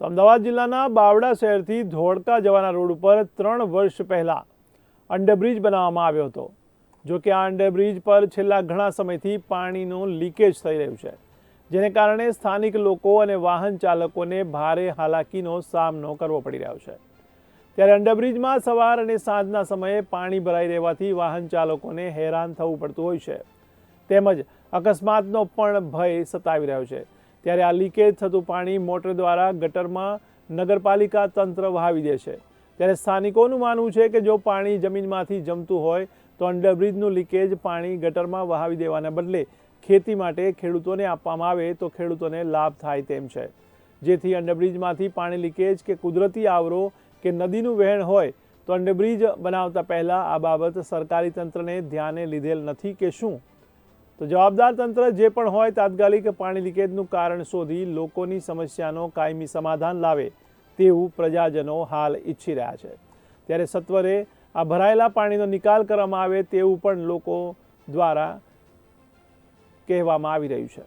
તો અમદાવાદ જિલ્લાના બાવડા શહેરથી ધોળકા જવાના રોડ ઉપર ત્રણ વર્ષ પહેલાં અંડરબ્રિજ બનાવવામાં આવ્યો હતો. જો કે આ અંડરબ્રિજ પર છેલ્લા ઘણા સમયથી પાણીનું લીકેજ થઈ રહ્યું છે. જેને કારણે સ્થાનિક લોકો અને વાહન ચાલકોને ભારે હાલાકીનો સામનો કરવો પડી રહ્યો છે. ત્યારે અંડરબ્રિજમાં સવાર અને સાંજના સમયે પાણી ભરાઈ રહેવાથી વાહન ચાલકોને હેરાન થવું પડતું હોય છે. તેમજ અકસ્માતનો પણ ભય સતાવી રહ્યો છે. ત્યારે આ લીકેજ થતું પાણી મોટર દ્વારા ગટરમાં નગરપાલિકા તંત્ર વહાવી દે છે. ત્યારે સ્થાનિકોનું માનવું છે કે જો પાણી જમીનમાંથી જમતું હોય, તો અંડરબ્રિજનું લીકેજ પાણી ગટરમાં વહાવી દેવાના બદલે ખેતી માટે ખેડૂતોને આપવામાં આવે તો ખેડૂતોને લાભ થાય તેમ છે. જેથી અંડરબ્રિજમાંથી પાણી લીકેજ કે કુદરતી આવરો કે નદીનું વહેણ હોય, તો અંડરબ્રિજ બનાવતા પહેલાં આ બાબત સરકારી તંત્રને ધ્યાને લીધેલ નથી કે શું? તો જવાબદાર તંત્ર જે પણ હોય તાત્કાલિક પાણી લીકેજનું કારણ શોધી લોકોની સમસ્યાનો કાયમી સમાધાન લાવે તેવું પ્રજાજનો હાલ ઈચ્છી રહ્યા છે. ત્યારે સત્વરે આ ભરાયેલા પાણીનો નિકાલ કરવામાં આવે તેવું પણ લોકો દ્વારા કહેવામાં આવી રહ્યું છે.